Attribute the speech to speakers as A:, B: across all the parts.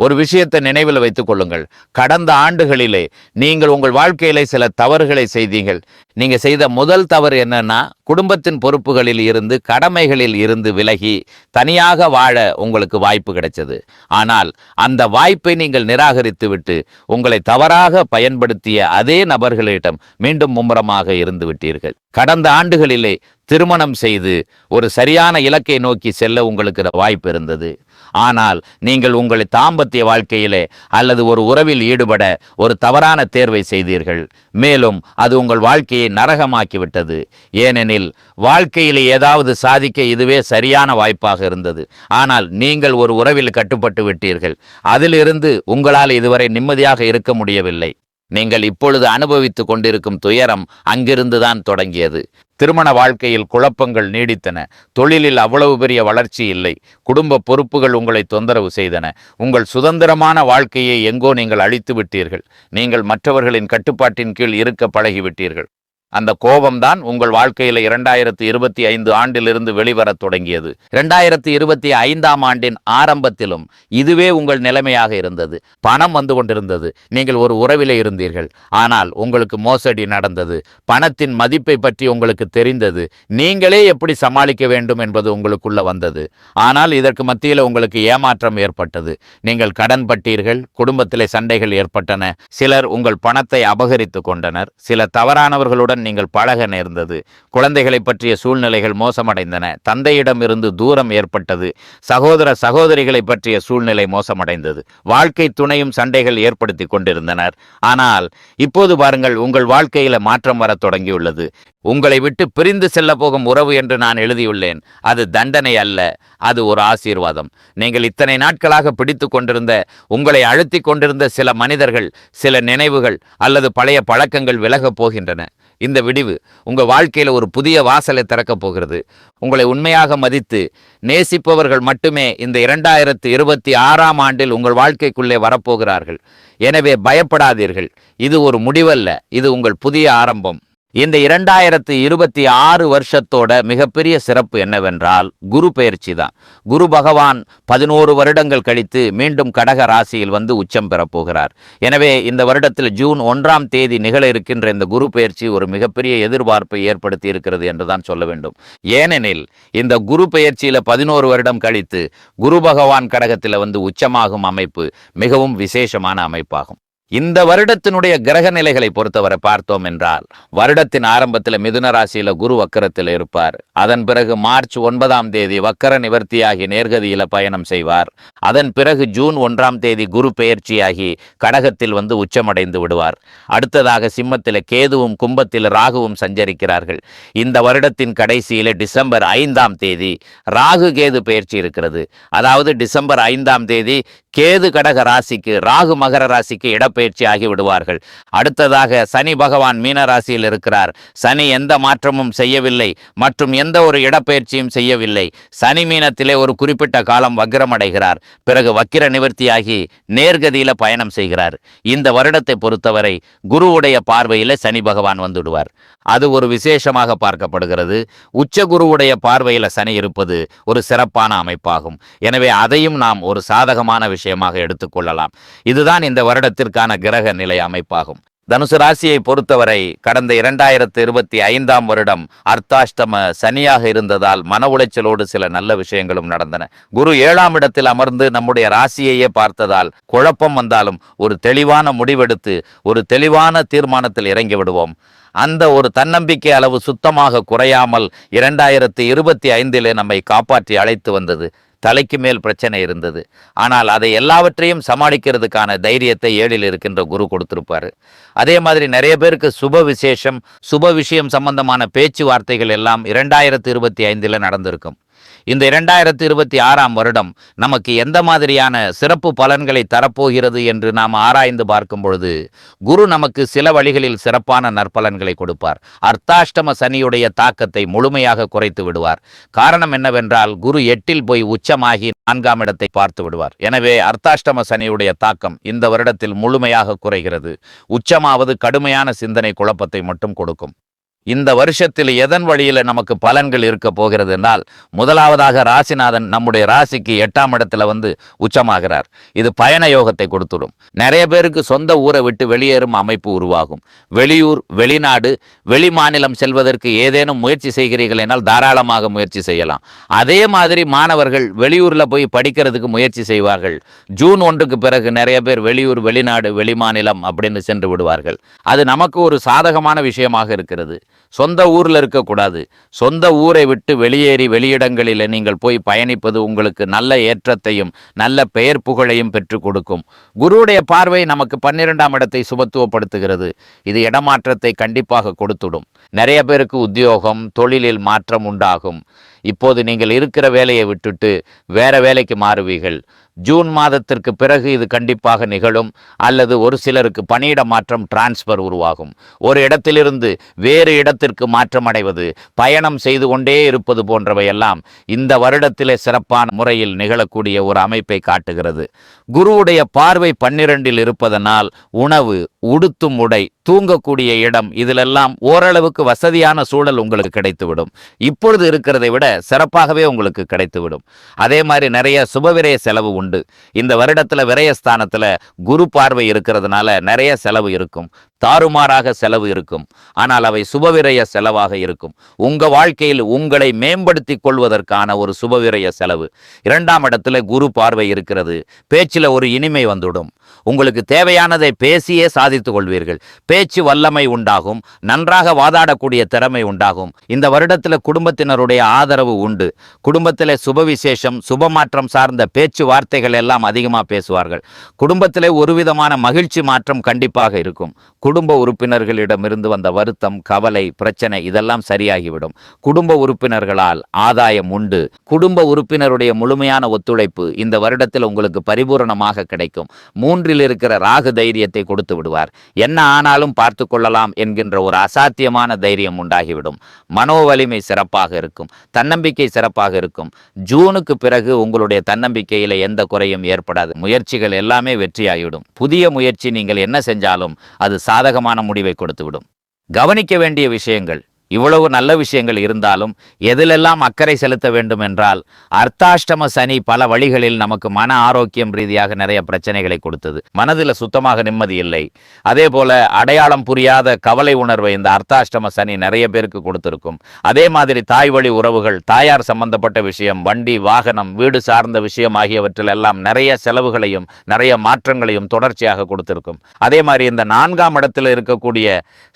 A: ஒரு விஷயத்தை நினைவில் வைத்துக் கொள்ளுங்கள். கடந்த ஆண்டுகளிலே நீங்கள் உங்கள் வாழ்க்கையிலே சில தவறுகளை செய்தீர்கள். நீங்க செய்த முதல் தவறு என்னன்னா குடும்பத்தின் பொறுப்புகளில் இருந்து கடமைகளில் இருந்து விலகி தனியாக வாழ உங்களுக்கு வாய்ப்பு கிடைச்சது. ஆனால் அந்த வாய்ப்பை நீங்கள் நிராகரித்து விட்டு உங்களை தவறாக பயன்படுத்திய அதே நபர்களிடம் மீண்டும் மும்முரமாக இருந்து விட்டீர்கள். கடந்த ஆண்டுகளிலே திருமணம் செய்து ஒரு சரியான இலக்கை நோக்கி செல்ல உங்களுக்கு வாய்ப்பு இருந்தது. ஆனால் நீங்கள் உங்களை தாம்பத்திய வாழ்க்கையிலே அல்லது ஒரு உறவில் ஈடுபட ஒரு தவறான தேர்வை செய்தீர்கள். மேலும் அது உங்கள் வாழ்க்கையை நரகமாக்கிவிட்டது. ஏனெனில் வாழ்க்கையில் ஏதாவது சாதிக்க இதுவே சரியான வாய்ப்பாக இருந்தது. ஆனால் நீங்கள் ஒரு உறவில் கட்டுப்பட்டு விட்டீர்கள். அதிலிருந்து உங்களால் இதுவரை நிம்மதியாக இருக்க முடியவில்லை. நீங்கள் இப்பொழுது அனுபவித்துக் கொண்டிருக்கும் துயரம் அங்கிருந்துதான் தொடங்கியது. திருமண வாழ்க்கையில் குழப்பங்கள் நீடித்தன. தொழிலில் அவ்வளவு பெரிய வளர்ச்சி இல்லை. குடும்ப பொறுப்புகள் உங்களை தொந்தரவு செய்தன. உங்கள் சுதந்திரமான வாழ்க்கையை எங்கோ நீங்கள் அழித்து விட்டீர்கள். நீங்கள் மற்றவர்களின் கட்டுப்பாட்டின் கீழ் இருக்க பழகிவிட்டீர்கள். அந்த கோபம்தான் உங்கள் வாழ்க்கையில இரண்டாயிரத்தி இருபத்தி ஐந்து ஆண்டிலிருந்து வெளிவரத் தொடங்கியது. இரண்டாயிரத்தி இருபத்தி ஐந்தாம் ஆண்டின் ஆரம்பத்திலும் இதுவே உங்கள் நிலைமையாக இருந்தது. பணம் வந்து கொண்டிருந்தது. நீங்கள் ஒரு உறவிலே இருந்தீர்கள். ஆனால் உங்களுக்கு மோசடி நடந்தது. பணத்தின் மதிப்பை பற்றி உங்களுக்கு தெரிந்தது. நீங்களே எப்படி சமாளிக்க வேண்டும் என்பது உங்களுக்குள்ள வந்தது. ஆனால் இதற்கு மத்தியில் உங்களுக்கு ஏமாற்றம் ஏற்பட்டது. நீங்கள் கடன் பட்டீர்கள். குடும்பத்திலே சண்டைகள் ஏற்பட்டன. சிலர் உங்கள் பணத்தை அபகரித்து கொண்டனர். சில தவறானவர்களுடன் நீங்கள் பழக நேர்ந்தது. குழந்தைகளை பற்றிய சூழ்நிலைகள் மோசமடைந்தன. தந்தையிடமிருந்து தூரம் ஏற்பட்டது. சகோதர சகோதரிகளை பற்றிய சூழ்நிலை மோசமடைந்தது. வாழ்க்கை துணையும் சண்டைகள் ஏற்படுத்தி கொண்டிருந்தனர். ஆனால் இப்போது பாருங்கள் உங்கள் வாழ்க்கையில மாற்றம் வரத் தொடங்கியுள்ளது. உங்களை விட்டு பிரிந்து செல்ல போகும் உறவு என்று நான் எழுதியுள்ளேன். அது தண்டனை அல்ல அது ஒரு ஆசீர்வாதம். நீங்கள் இத்தனை நாட்களாக பிடித்து கொண்டிருந்த உங்களை அழுத்தி கொண்டிருந்த சில மனிதர்கள் சில நினைவுகள் அல்லது பழைய பழக்கங்கள் விலகப் போகின்றன. இந்த விடிவு உங்கள் வாழ்க்கையில் ஒரு புதிய வாசலை திறக்கப் போகிறது. உங்களை உண்மையாக மதித்து நேசிப்பவர்கள் மட்டுமே இந்த இரண்டாயிரத்து இருபத்தி ஆறாம் ஆண்டில் உங்கள் வாழ்க்கைக்குள்ளே வரப்போகிறார்கள். எனவே பயப்படாதீர்கள். இது ஒரு முடிவல்ல. இது உங்கள் புதிய ஆரம்பம். இந்த இரண்டாயிரத்து இருபத்தி ஆறு வருஷத்தோட மிகப்பெரிய சிறப்பு என்னவென்றால் குரு பெயர்ச்சி தான். குரு பகவான் பதினோரு வருடங்கள் கழித்து மீண்டும் கடக ராசியில் வந்து உச்சம் பெறப்போகிறார் எனவே இந்த வருடத்தில் ஜூன் ஒன்றாம் தேதி நிகழ இருக்கின்ற இந்த குரு பெயர்ச்சி ஒரு மிகப்பெரிய எதிர்பார்ப்பை ஏற்படுத்தி இருக்கிறது என்று தான் சொல்ல வேண்டும். ஏனெனில் இந்த குரு பெயர்ச்சியில பதினோரு வருடம் கழித்து குரு பகவான் கடகத்தில் வந்து உச்சமாகும் அமைப்பு மிகவும் விசேஷமான அமைப்பாகும். இந்த வருடத்தினுடைய கிரக நிலைகளை பொறுத்தவரை பார்த்தோம் என்றால் வருடத்தின் ஆரம்பத்தில் மிதுன ராசியில குரு வக்கரத்தில் இருப்பார். அதன் பிறகு மார்ச் ஒன்பதாம் தேதி வக்கர நிவர்த்தியாகி நேர்கதியில பயணம் செய்வார். அதன் பிறகு ஜூன் ஒன்றாம் தேதி குரு பெயர்ச்சியாகி கடகத்தில் வந்து உச்சமடைந்து விடுவார். அடுத்ததாக சிம்மத்தில் கேதுவும் கும்பத்தில் ராகுவும் சஞ்சரிக்கிறார்கள். இந்த வருடத்தின் கடைசியில டிசம்பர் ஐந்தாம் தேதி ராகு கேது பெயர்ச்சி இருக்கிறது. அதாவது டிசம்பர் ஐந்தாம் தேதி கேது கடக ராசிக்கு ராகு மகர ராசிக்கு இடப்பெயர்ச்சி ஆகி விடுவார்கள். அடுத்ததாக சனி பகவான் மீன ராசியில் இருக்கிறார். சனி எந்த மாற்றமும் செய்யவில்லை மற்றும் எந்த ஒரு இடப்பெயர்ச்சியும் செய்யவில்லை. சனி மீனத்திலே ஒரு குறிப்பிட்ட காலம் வக்கிரமடைகிறார் பிறகு வக்கிர நிவர்த்தியாகி நேர்கதியில பயணம் செய்கிறார். இந்த வருடத்தை பொறுத்தவரை குருவுடைய பார்வையில சனி பகவான் வந்துடுவார். அது ஒரு விசேஷமாக பார்க்கப்படுகிறது. உச்ச குருவுடைய பார்வையில சனி இருப்பது ஒரு சிறப்பான அமைப்பாகும். எனவே அதையும் நாம் ஒரு சாதகமான விஷயம் விஷயமாக எடுத்துக்கொள்ளலாம். இதுதான் இந்த வருடத்திற்கான கிரக நிலை அமைப்பாகும். தனுசு ராசியை பொறுத்தவரை கடந்த இரண்டாயிரத்து இருபத்தி ஐந்தாம் வருடம் அர்த்தாஷ்டம சனியாக இருந்ததால் மன உளைச்சலோடு சில நல்ல விஷயங்களும் நடந்தன. குரு ஏழாம் இடத்தில் அமர்ந்து நம்முடைய ராசியையே பார்த்ததால் குழப்பம் வந்தாலும் ஒரு தெளிவான முடிவெடுத்து ஒரு தெளிவான தீர்மானத்தில் இறங்கி விடுவோம். அந்த ஒரு தன்னம்பிக்கை அளவு சுத்தமாக குறையாமல் இரண்டாயிரத்தி இருபத்தி ஐந்திலே நம்மை காப்பாற்றி அழைத்து வந்தது. தலைக்கு மேல் பிரச்சனை இருந்தது. ஆனால் அதை எல்லாவற்றையும் சமாளிக்கிறதுக்கான தைரியத்தை ஏழில் இருக்கின்ற குரு கொடுத்திருப்பாரு. அதே மாதிரி நிறைய பேருக்கு சுப விசேஷம் சுப விஷயம் சம்பந்தமான பேச்சுவார்த்தைகள் எல்லாம் இரண்டாயிரத்தி இருபத்தி ஐந்தில் நடந்திருக்கும். இந்த இரண்டாயிரத்தி இருபத்தி ஆறாம் வருடம் நமக்கு எந்த மாதிரியான சிறப்பு பலன்களை தரப்போகிறது என்று நாம் ஆராய்ந்து பார்க்கும் பொழுது குரு நமக்கு சில வழிகளில் சிறப்பான நற்பலன்களை கொடுப்பார். அர்த்தாஷ்டம சனியுடைய தாக்கத்தை முழுமையாக குறைத்து விடுவார். காரணம் என்னவென்றால் குரு எட்டில் போய் உச்சமாகி நான்காம் இடத்தை பார்த்து விடுவார். எனவே அர்த்தாஷ்டம சனியுடைய தாக்கம் இந்த வருடத்தில் முழுமையாக குறைகிறது. உச்சமாவது கடுமையான சிந்தனை குழப்பத்தை மட்டும் கொடுக்கும். இந்த வருஷத்தில் எதன் வழியில் நமக்கு பலன்கள் இருக்க போகிறது என்றால் முதலாவதாக ராசிநாதன் நம்முடைய ராசிக்கு எட்டாம் இடத்துல வந்து உச்சமாகிறார். இது பயண யோகத்தை கொடுத்துடும். நிறைய பேருக்கு சொந்த ஊரை விட்டு வெளியேறும் அமைப்பு உருவாகும். வெளியூர் வெளிநாடு வெளி மாநிலம் செல்வதற்கு ஏதேனும் முயற்சி செய்கிறீர்கள் என்றால் தாராளமாக முயற்சி செய்யலாம். அதே மாதிரி மாணவர்கள் வெளியூரில் போய் படிக்கிறதுக்கு முயற்சி செய்வார்கள். ஜூன் ஒன்றுக்கு பிறகு நிறைய பேர் வெளியூர் வெளிநாடு வெளிமாநிலம் அப்படின்னு சென்று விடுவார்கள். அது நமக்கு ஒரு சாதகமான விஷயமாக இருக்கிறது. சொந்த ஊரில் இருக்கக்கூடாது. சொந்த ஊரை விட்டு வெளியேறி வெளியிடங்களில் நீங்கள் போய் பயணிப்பது உங்களுக்கு நல்ல ஏற்றத்தையும் நல்ல பெயர் புகழையும் பெற்றுக் கொடுக்கும். குருவுடைய பார்வை நமக்கு பன்னிரெண்டாம் இடத்தை சுமத்துவப்படுத்துகிறது இது இடமாற்றத்தை கண்டிப்பாக கொடுத்துடும். நிறைய பேருக்கு உத்தியோகம் தொழிலில் மாற்றம் உண்டாகும். இப்போது நீங்கள் இருக்கிற வேலையை விட்டுட்டு வேற வேலைக்கு மாறுவீர்கள். ஜூன் மாதத்திற்கு பிறகு இது கண்டிப்பாக நிகழும் அல்லது ஒரு சிலருக்கு பணியிட மாற்றம் டிரான்ஸ்ஃபர் உருவாகும். ஒரு இடத்திலிருந்து வேறு இடத்திற்கு மாற்றம் அடைவது பயணம் செய்து கொண்டே இருப்பது போன்றவையெல்லாம் இந்த வருடத்திலே சிறப்பான முறையில் நிகழக்கூடிய ஒரு அமைப்பை காட்டுகிறது. குருவுடைய பார்வை பன்னிரண்டில் இருப்பதனால் உணவு உடுத்தும் உடை தூங்கக்கூடிய இடம் இதிலெல்லாம் ஓரளவுக்கு வசதியான சூழல் உங்களுக்கு கிடைத்துவிடும். இப்பொழுது இருக்கிறதை விட சிறப்பாகவே உங்களுக்கு கிடைத்துவிடும். அதே மாதிரி நிறைய சுபவிரய செலவு உண்டு. இந்த வருடத்தில் விரயஸ்தானத்தில் குரு பார்வை இருக்கிறதுனால நிறைய செலவு இருக்கும். தாறுமாறாக செலவு இருக்கும். ஆனால் அவை சுபவிரய செலவாக இருக்கும். உங்க வாழ்க்கையில் உங்களை மேம்படுத்திக் கொள்வதற்கான ஒரு சுபவிரய செலவு. இரண்டாம் இடத்துல குரு பார்வை இருக்கிறது. பேச்சில் ஒரு இனிமை வந்துடும். உங்களுக்கு தேவையானதை பேசியே சாதித்துக் கொள்வீர்கள். பேச்சு வல்லமை உண்டாகும். நன்றாக வாதாடக்கூடிய திறமை உண்டாகும். இந்த வருடத்தில் குடும்பத்தினருடைய ஆதரவு உண்டு. குடும்பத்தில் சுபவிசேஷம் சுபமாற்றம் சார்ந்த பேச்சு வார்த்தைகள் எல்லாம் அதிகமாக பேசுவார்கள். குடும்பத்தில் ஒரு விதமான மகிழ்ச்சி மாற்றம் கண்டிப்பாக இருக்கும். குடும்ப உறுப்பினர்களிடமிருந்து வந்த வருத்தம் கவலை பிரச்சனை இதெல்லாம் சரியாகிவிடும். குடும்ப உறுப்பினர்களால் ஆதாயம் உண்டு. குடும்ப உறுப்பினருடைய முழுமையான ஒத்துழைப்பு இந்த வருடத்தில் உங்களுக்கு பரிபூரணமாக கிடைக்கும். மூன்றில் இருக்கிற ராகு தைரியத்தை கொடுத்து விடுவார். என்ன ஆனாலும் பார்த்து கொள்ளலாம் என்கின்ற ஒரு அசாத்தியமான தைரியம் உண்டாகிவிடும். மனோவலிமை சிறப்பாக இருக்கும். தன்னம்பிக்கை சிறப்பாக இருக்கும். ஜூனுக்கு பிறகு உங்களுடைய தன்னம்பிக்கையில எந்த குறையும் ஏற்படாது. முயற்சிகள் எல்லாமே வெற்றியாகிவிடும். புதிய முயற்சி நீங்கள் என்ன செஞ்சாலும் அது சாதகமான முடிவை கொடுத்துவிடும். கவனிக்க வேண்டிய விஷயங்கள் இவ்வளவு நல்ல விஷயங்கள் இருந்தாலும் எதிலெல்லாம் அக்கறை செலுத்த வேண்டும் என்றால் அர்த்தாஷ்டம சனி பல வழிகளில் நமக்கு மன ஆரோக்கியம் ரீதியாக நிறைய பிரச்சனைகளை கொடுத்தது. மனதில் சுத்தமாக நிம்மதி இல்லை. அதே போல அடையாளம் புரியாத கவலை உணர்வை இந்த அர்த்தாஷ்டம சனி நிறைய பேருக்கு கொடுத்திருக்கும். அதே மாதிரி தாய் வழி உறவுகள் தாயார் சம்பந்தப்பட்ட விஷயம் வண்டி வாகனம் வீடு சார்ந்த விஷயம் ஆகியவற்றில் எல்லாம் நிறைய செலவுகளையும் நிறைய மாற்றங்களையும் தொடர்ச்சியாக கொடுத்திருக்கும். அதே மாதிரி இந்த நான்காம் இடத்தில் இருக்கக்கூடிய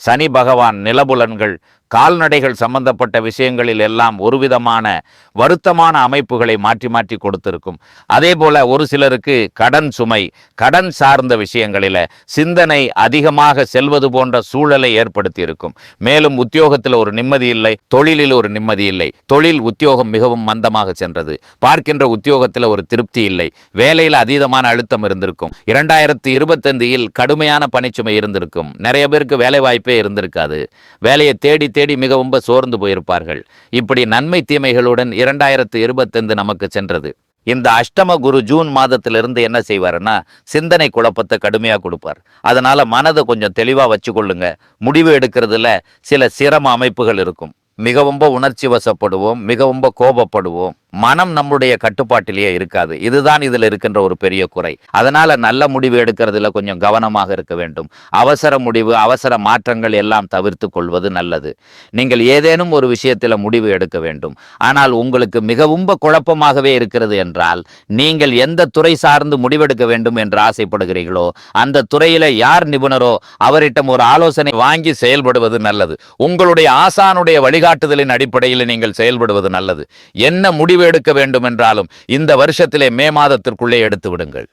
A: சனி பகவான் நிலபுலன்கள் கால்நடைகள் சம்பந்தப்பட்ட விஷயங்களில் எல்லாம் ஒரு விதமான வருத்தமான அமைப்புகளை மாற்றி மாற்றி கொடுத்திருக்கும். அதே போல ஒரு சிலருக்கு கடன் சுமை கடன் சார்ந்த விஷயங்களில சிந்தனை அதிகமாக செல்வது போன்ற சூழலை ஏற்படுத்தி இருக்கும் மேலும் உத்தியோகத்தில் ஒரு நிம்மதி இல்லை தொழிலில் ஒரு நிம்மதி இல்லை. தொழில் உத்தியோகம் மிகவும் மந்தமாக சென்றது. பார்க்கின்ற உத்தியோகத்தில் ஒரு திருப்தி இல்லை. வேலையில் அதீதமான அழுத்தம் இருந்திருக்கும். இரண்டாயிரத்தி இருபத்தஞ்சில் கடுமையான பணிச்சுமை இருந்திருக்கும். நிறைய பேருக்கு வேலை வாய்ப்பே இருந்திருக்காது. வேலையை தேடி தேடி மிக ரொம்ப சோர்ந்து போயிருப்பார்கள். இப்படி நன்மை தீமைகளுடன் இரண்டாயிரத்து இருபத்தைந்து நமக்கு சென்றது. இந்த அஷ்டம குரு ஜூன் மாதத்திலிருந்து என்ன செய்வாருன்னா சிந்தனை குழப்பத்தை கடுமையாக கொடுப்பார். அதனால மனதை கொஞ்சம் தெளிவாக வச்சுக்கொள்ளுங்க. முடிவு எடுக்கிறதுல சில சிரம அமைப்புகள் இருக்கும். மிக ரொம்ப உணர்ச்சி வசப்படுவோம் மிக ரொம்ப கோபப்படுவோம். மனம் நம்முடைய கட்டுப்பாட்டிலேயே இருக்காது. இதுதான் இதில் இருக்கின்ற ஒரு பெரிய குறை. அதனால நல்ல முடிவு எடுக்கிறதுல கொஞ்சம் கவனமாக இருக்க வேண்டும். அவசர முடிவு அவசர மாற்றங்கள் எல்லாம் தவிர்த்து கொள்வது நல்லது. நீங்கள் ஏதேனும் ஒரு விஷயத்தில் முடிவு எடுக்க வேண்டும். ஆனால் உங்களுக்கு மிகவும் குழப்பமாகவே இருக்கிறது என்றால் நீங்கள் எந்த துறை சார்ந்து முடிவெடுக்க வேண்டும் என்று ஆசைப்படுகிறீர்களோ அந்த துறையில யார் நிபுணரோ அவரிடம் ஒரு ஆலோசனை வாங்கி செயல்படுவது நல்லது. உங்களுடைய ஆசானுடைய வழிகாட்டுதலின் அடிப்படையில் நீங்கள் செயல்படுவது நல்லது. என்ன முடிவு எடுக்க வேண்டும் என்றாலும் இந்த வருஷத்திலே மே மாதத்திற்குள்ளே எடுத்து விடுங்கள்.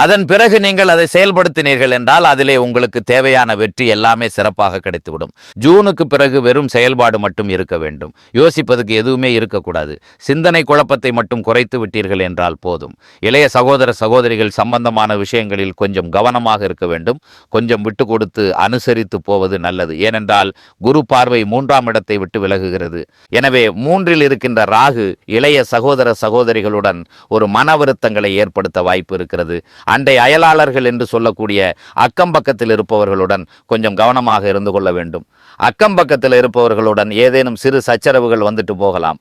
A: அதன் பிறகு நீங்கள் அதை செயல்படுத்தினீர்கள் என்றால் அதிலே உங்களுக்கு தேவையான வெற்றி எல்லாமே சிறப்பாக கிடைத்துவிடும். ஜூனுக்கு பிறகு வெறும் செயல்பாடு மட்டும் இருக்க வேண்டும். யோசிப்பதுக்கு எதுவுமே இருக்கக்கூடாது. சிந்தனை குழப்பத்தை மட்டும் குறைத்து விட்டீர்கள் என்றால் போதும். இளைய சகோதர சகோதரிகள் சம்பந்தமான விஷயங்களில் கொஞ்சம் கவனமாக இருக்க வேண்டும். கொஞ்சம் விட்டு கொடுத்து அனுசரித்து போவது நல்லது. ஏனென்றால் குரு பார்வை மூன்றாம் இடத்தை விட்டு விலகுகிறது. எனவே மூன்றில் இருக்கின்ற ராகு இளைய சகோதர சகோதரிகளுடன் ஒரு மன வருத்தங்களை ஏற்படுத்த வாய்ப்பு இருக்கிறது. அண்டை அயலாளர்கள் என்று சொல்லக்கூடிய அக்கம் பக்கத்தில் இருப்பவர்களுடன் கொஞ்சம் கவனமாக இருந்து கொள்ள வேண்டும். அக்கம் பக்கத்தில் இருப்பவர்களுடன் ஏதேனும் சிறு சச்சரவுகள் வந்துட்டு போகலாம்.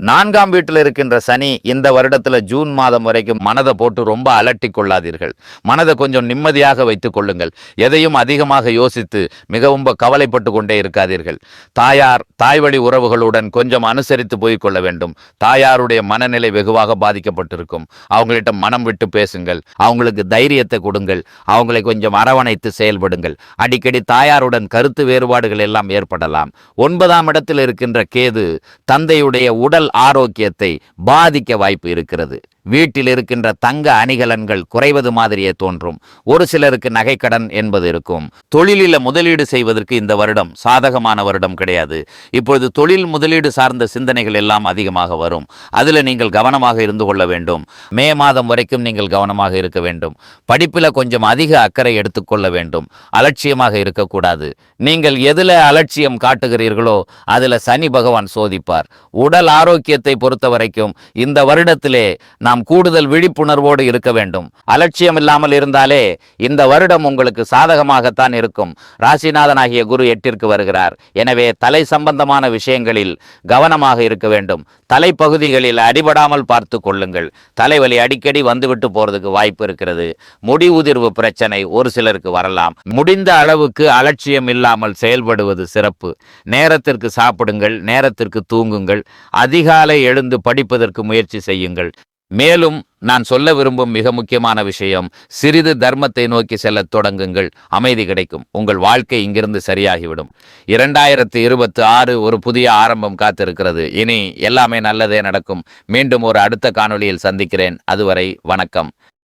A: நான்காம் வீட்டில் இருக்கின்ற சனி இந்த வருடத்தில் ஜூன் மாதம் வரைக்கும் மனதை போட்டு ரொம்ப அலட்டி கொள்ளாதீர்கள். மனதை கொஞ்சம் நிம்மதியாக வைத்துக் கொள்ளுங்கள். எதையும் அதிகமாக யோசித்து மிகவும் கவலைப்பட்டு கொண்டே இருக்காதீர்கள். தாயார் தாய்வழி உறவுகளுடன் கொஞ்சம் அனுசரித்து போய்கொள்ள வேண்டும். தாயாருடைய மனநிலை வெகுவாக பாதிக்கப்பட்டிருக்கும். அவங்கள்ட்ட மனம் விட்டு பேசுங்கள். அவங்களுக்கு தைரியத்தை கொடுங்கள். அவங்களை கொஞ்சம் அரவணைத்து செயல்படுங்கள். அடிக்கடி தாயாருடன் கருத்து வேறுபாடுகள் எல்லாம் ஏற்படலாம். ஒன்பதாம் இடத்தில் இருக்கின்ற கேது தந்தையுடைய உடல் ஆரோக்கியத்தை பாதிக்க வாய்ப்பு இருக்கிறது. வீட்டில் இருக்கின்ற தங்க அணிகலன்கள் குறைவது மாதிரியே தோன்றும். ஒரு சிலருக்கு நகைக்கடன் என்பது இருக்கும். தொழிலில் முதலீடு செய்வதற்கு இந்த வருடம் சாதகமான வருடம் கிடையாது. இப்பொழுது தொழில் முதலீடு சார்ந்த சிந்தனைகள் எல்லாம் அதிகமாக வரும். அதில் நீங்கள் கவனமாக இருந்து கொள்ள வேண்டும். மே மாதம் வரைக்கும் நீங்கள் கவனமாக இருக்க வேண்டும். படிப்பில் கொஞ்சம் அதிக அக்கறை எடுத்துக்கொள்ள வேண்டும். அலட்சியமாக இருக்கக்கூடாது. நீங்கள் எதில் அலட்சியம் காட்டுகிறீர்களோ அதில் சனி பகவான் சோதிப்பார். உடல் ஆரோக்கியத்தை பொறுத்த வரைக்கும் இந்த வருடத்திலே நாம் கூடுதல் விழிப்புணர்வோடு இருக்க வேண்டும். அலட்சியம் இல்லாமல் இருந்தாலே இந்த வருடம் உங்களுக்கு சாதகமாகத்தான் இருக்கும். ராசிநாதனாகிய குரு எட்டிற்கு வருகிறார். எனவே தலை சம்பந்தமான விஷயங்களில் கவனமாக இருக்க வேண்டும். தலைப்பகுதிகளில் அடிபடாமல் பார்த்து கொள்ளுங்கள். தலைவலி அடிக்கடி வந்துவிட்டு போறதுக்கு வாய்ப்பு இருக்கிறது. முடி உதிர்வு பிரச்சனை ஒரு சிலருக்கு வரலாம். முடிந்த அளவுக்கு அலட்சியம் இல்லாமல் செயல்படுவது சிறப்பு. நேரத்திற்கு சாப்பிடுங்கள் நேரத்திற்கு தூங்குங்கள். அதிகாலை எழுந்து படிப்பதற்கு முயற்சி செய்யுங்கள். மேலும் நான் சொல்ல விரும்பும் மிக முக்கியமான விஷயம் சிறிது தர்மத்தை நோக்கி செல்ல தொடங்குங்கள். அமைதி கிடைக்கும். உங்கள் வாழ்க்கை இங்கிருந்து சரியாகிவிடும். இரண்டாயிரத்தி இருபத்தி ஆறு ஒரு புதிய ஆரம்பம் காத்திருக்கிறது. இனி எல்லாமே நல்லதே நடக்கும். மீண்டும் ஒரு அடுத்த காணொளியில் சந்திக்கிறேன். அதுவரை வணக்கம்.